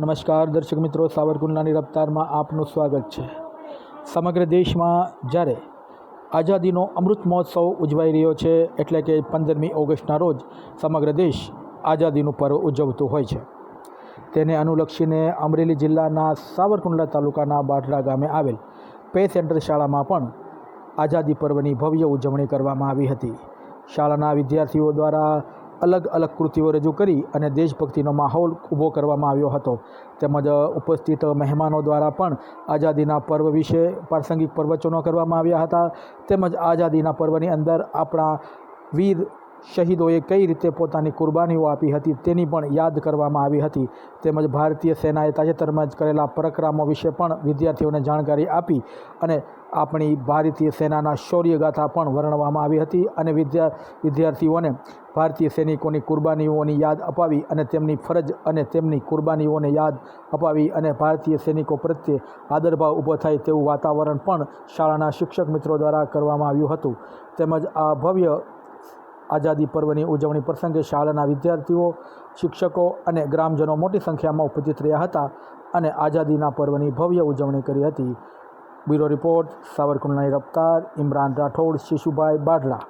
નમસ્કાર, દર્શક મિત્રો. સાવરકુંડલાની રફતારમાં આપનું સ્વાગત છે. સમગ્ર દેશમાં જ્યારે આઝાદીનો અમૃત મહોત્સવ ઉજવાઈ રહ્યો છે, એટલે કે પંદરમી ઓગસ્ટના રોજ સમગ્ર દેશ આઝાદીનું પર્વ ઉજવતું હોય છે. તેને અનુલક્ષીને અમરેલી જિલ્લાના સાવરકુંડલા તાલુકાના બાટડા ગામે આવેલ પે સેન્ટર શાળામાં પણ આઝાદી પર્વની ભવ્ય ઉજવણી કરવામાં આવી હતી. શાળાના વિદ્યાર્થીઓ દ્વારા અલગ અલગ કૃતિઓ રજૂ કરી અને દેશભક્તિનો માહોલ ઊભો કરવામાં આવ્યો હતો. તેમજ ઉપસ્થિત મહેમાનો દ્વારા પણ આઝાદીના પર્વ વિશે પ્રાસંગિક પ્રવચનો કરવામાં આવ્યા હતા. તેમજ આઝાદીના પર્વની અંદર આપણા વીર શહીદોએ કઈ રીતે પોતાની કુરબાનીઓ આપી હતી તેની પણ યાદ કરવામાં આવી હતી. તેમજ ભારતીય સેનાએ તાજેતરમાં જ કરેલા પરાક્રમો વિશે પણ વિદ્યાર્થીઓને જાણકારી આપી અને આપણી ભારતીય સેનાના શૌર્યગાથા પણ વર્ણવવામાં આવી હતી અને વિદ્યા, વિદ્યાર્થીઓને ભારતીય સૈનિકોની કુરબાનીઓની યાદ અપાવી અને તેમની ફરજ અને તેમની કુરબાનીઓને યાદ અપાવી અને ભારતીય સૈનિકો પ્રત્યે આદરભાવ ઊભો થાય તેવું વાતાવરણ પણ શાળાના શિક્ષક મિત્રો દ્વારા કરવામાં આવ્યું હતું. તેમજ આ ભવ્ય આઝાદી પર્વની ઉજવણી પ્રસંગે શાળાના વિદ્યાર્થીઓ, શિક્ષકો અને ગ્રામજનો મોટી સંખ્યામાં ઉપસ્થિત રહ્યા હતા અને આઝાદીના પર્વની ભવ્ય ઉજવણી કરી હતી. બ્યુરો રિપોર્ટ, સાવરકુંડલાની રફતાર, ઇમરાન રાઠોડ, શિશુભાઈ બાઢલા